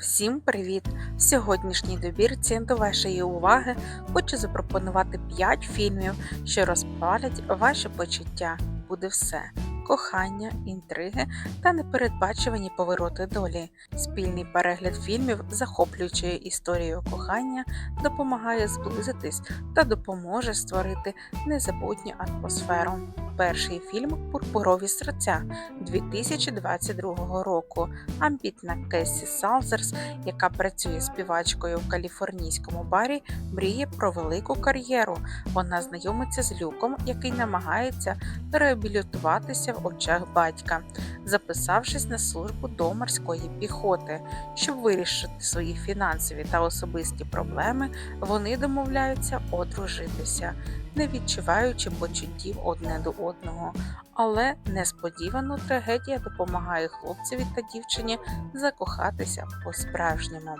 Всім привіт! В сьогоднішній добірці до вашої уваги хочу запропонувати 5 фільмів, що розпалять ваші почуття. Буде все: кохання, інтриги та непередбачувані повороти долі. Спільний перегляд фільмів захоплюючою історією кохання допомагає зблизитись та допоможе створити незабутню атмосферу. Перший фільм Пурпурові серця 2022 року. Амбітна Кесі Салзерс, яка працює співачкою в каліфорнійському барі, мріє про велику кар'єру. Вона знайомиться з Люком, який намагається реабілітуватися в очах батька, записавшись на службу до морської піхоти. Щоб вирішити свої фінансові та особисті проблеми, вони домовляються одружитися, не відчуваючи почуттів одне до одного. Але несподівано трагедія допомагає хлопцеві та дівчині закохатися по-справжньому.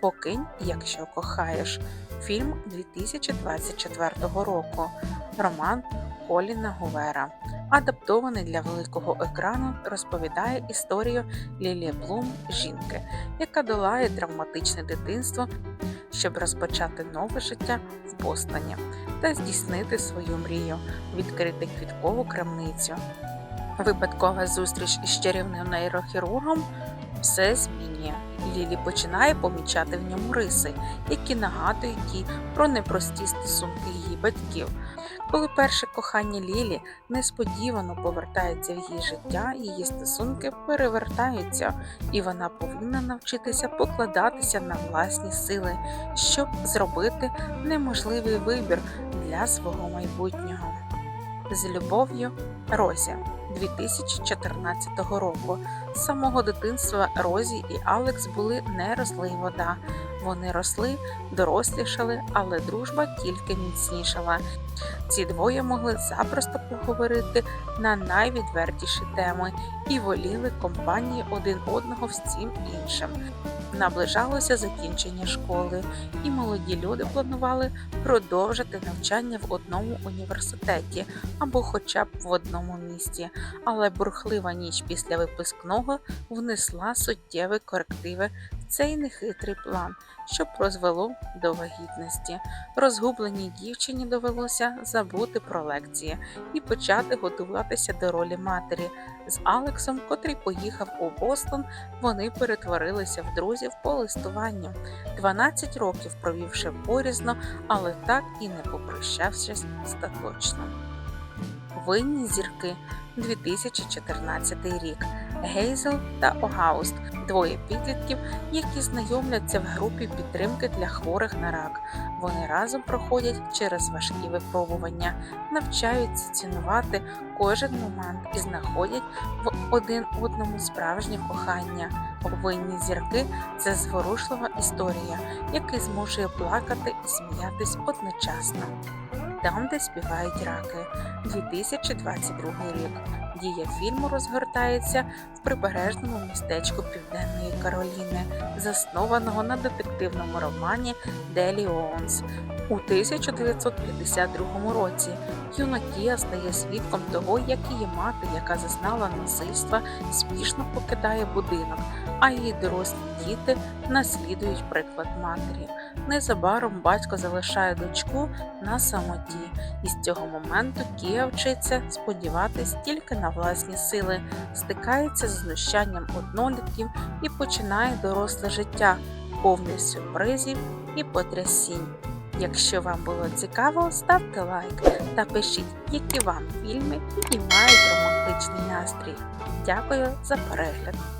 Покинь, якщо кохаєш. Фільм 2024 року. Роман Коліна Гувера. Адаптований для великого екрану, розповідає історію Лілі Блум жінки, яка долає травматичне дитинство, щоб розпочати нове життя в Бостоні та здійснити свою мрію відкрити квіткову крамницю. Випадкова зустріч із чарівним нейрохірургом все змінює. Лілі починає помічати в ньому риси, які нагадують їй про непрості стосунки її батьків. Коли перше кохання Лілі несподівано повертається в її життя, її стосунки перевертаються, і вона повинна навчитися покладатися на власні сили, щоб зробити неможливий вибір для свого майбутнього. З любов'ю Розі 2014 року. З самого дитинства Розі і Алекс були не розлий вода. Вони росли, дорослішали, але дружба тільки міцнішала. Ці двоє могли запросто поговорити на найвідвертіші теми і воліли компанії один одного всім іншим. Наближалося закінчення школи, і молоді люди планували продовжити навчання в одному університеті або хоча б в одному місті. Але бурхлива ніч після випускного внесла суттєві корективи цей нехитрий план, що прозвело до вагітності. Розгубленій дівчині довелося забути про лекції і почати готуватися до ролі матері. З Алексом, котрий поїхав у Бостон, вони перетворилися в друзів по листуванню. 12 років провівши порізно, але так і не попрощавшись остаточно. Винні зірки 2014 рік. Гейзел та Огауст двоє підлітків, які знайомляться в групі підтримки для хворих на рак. Вони разом проходять через важкі випробування, навчаються цінувати кожен момент і знаходять в один одному справжнє кохання. Винні зірки це зворушлива історія, яка змушує плакати і сміятись одночасно. Там, де співають раки, 2022 рік. Дія фільму розгортається в прибережному містечку Південної Кароліни, заснованого на детективному романі Делі Оуенс. У 1952 році юна Кія стає свідком того, як її мати, яка зазнала насильства, спішно покидає будинок, а її дорослі діти наслідують приклад матері. Незабаром батько залишає дочку на самоті, і з цього моменту Кія вчиться сподіватись тільки на власні сили, стикається з знущанням однолітків і починає доросле життя, повне сюрпризів і потрясінь. Якщо вам було цікаво, ставте лайк та пишіть, які вам фільми піднімають романтичний настрій. Дякую за перегляд!